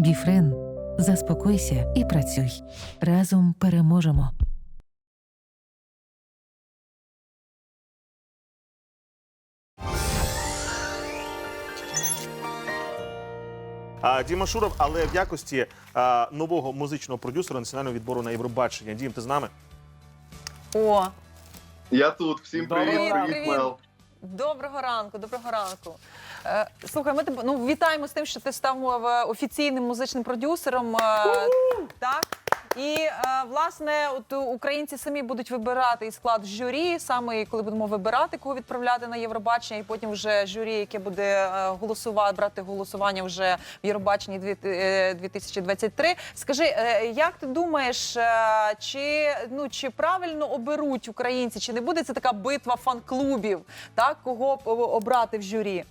Біфрен. Заспокойся і працюй. Разом переможемо. А, Діма Шуров, але в якості а, нового музичного продюсера національного відбору на Євробачення. Дім, ти з нами? О, Я тут. Всім Доброго привіт, ранку. привіт, Мел. Доброго ранку, доброго ранку. Е, слухай, ми тебе ну вітаємо з тим, що ти став е, офіційним музичним продюсером. е, так. І е, власне, от українці самі будуть вибирати і склад журі, саме коли будемо вибирати, кого відправляти на Євробачення, і потім вже журі, яке буде е, голосувати, брати голосування вже в Євробаченні дві- е, 2023. Скажи, як ти думаєш, чи ну чи правильно оберуть українці, чи не буде це така битва фан-клубів, так кого обрати в журі?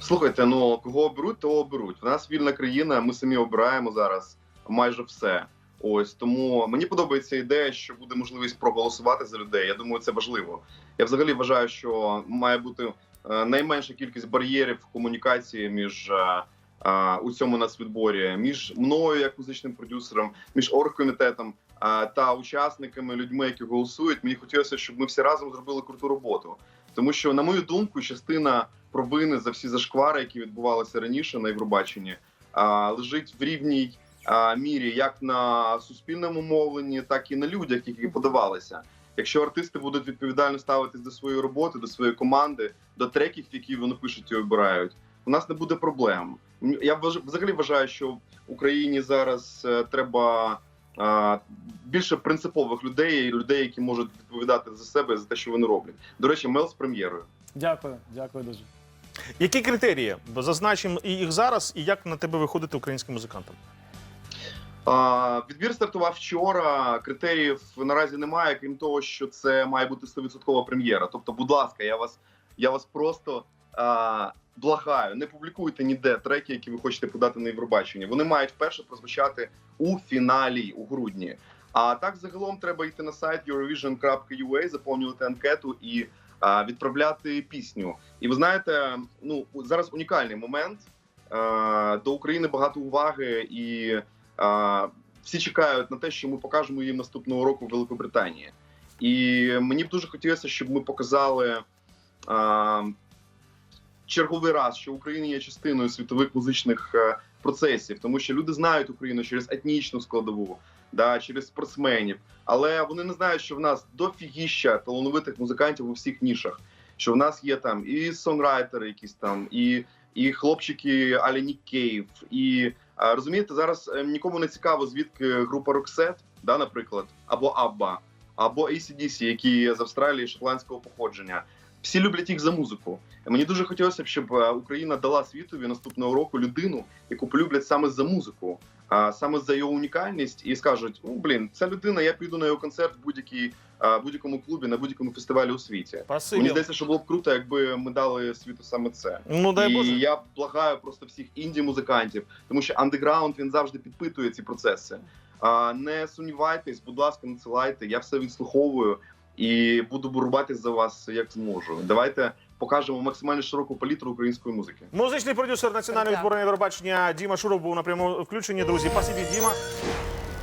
Слухайте, ну кого оберуть, того оберуть. У нас вільна країна, ми самі обираємо зараз майже все. Ось тому мені подобається ідея, що буде можливість проголосувати за людей. Я думаю, це важливо. Я взагалі вважаю, що має бути е, найменша кількість бар'єрів в комунікації між е, е, у цьому нацвідборі, між мною, як музичним продюсером, між оргкомітетом та учасниками, людьми, які голосують. Мені хотілося, щоб ми всі разом зробили круту роботу. Тому що, на мою думку, частина провини за всі зашквари, які відбувалися раніше на Євробаченні, лежить в рівній мірі як на суспільному мовленні, так і на людях, які подавалися. Якщо артисти будуть відповідально ставитись до своєї роботи, до своєї команди, до треків, які вони пишуть і обирають, у нас не буде проблем. Я взагалі вважаю, що в Україні зараз е, треба більше принципових людей, і людей, які можуть відповідати за себе за те, що вони роблять. До речі, мел з прем'єрою. Дякую, дякую дуже. Які критерії? Бо Зазначимо і їх зараз, і як на тебе виходити українським музикантам? Відбір стартував вчора. Критеріїв наразі немає, крім того, що це має бути 100% прем'єра. Тобто, будь ласка, я вас, я вас просто а, благаю, не публікуйте ніде треки, які ви хочете подати на Євробачення. Вони мають вперше прозвучати у фіналі у грудні. А так загалом треба йти на сайт eurovision.ua, заповнювати анкету і а, відправляти пісню. І ви знаєте, ну зараз унікальний момент. А, до України багато уваги і. Всі чекають на те, що ми покажемо їм наступного року в Великобританії. І мені б дуже хотілося, щоб ми показали а, черговий раз, що Україна є частиною світових музичних е, процесів, тому що люди знають Україну через етнічну складову, да, через спортсменів, але вони не знають, що в нас дофігіща талановитих музикантів у всіх нішах. Що в нас є там і сонграйтери, якісь там, і, і хлопчики Алі Нік Кейв, і Розумієте, зараз е, нікому не цікаво, звідки група Роксет, да, наприклад, або Абба, або ACDC, які з Австралії шотландського походження. Всі люблять їх за музику. Мені дуже хотілося б, щоб е, Україна дала світові наступного року людину, яку полюблять саме за музику, а саме за його унікальність, і скажуть: ну блін, ця людина, я піду на його концерт в будь-якій будь-якому клубі, на будь-якому фестивалі у світі. Спасибі. Мені здається, що було б круто, якби ми дали світу саме це. Ну дай і Боже. я благаю просто всіх інді-музикантів, тому що андеграунд він завжди підпитує ці процеси. Не сумнівайтесь, будь ласка, надсилайте. Я все відслуховую і буду боротися за вас як зможу. Давайте покажемо максимально широку палітру української музики. Музичний продюсер національного збори відбору Євробачення Діма Шуров був на прямому включенні. Друзі, Пасибі, Діма.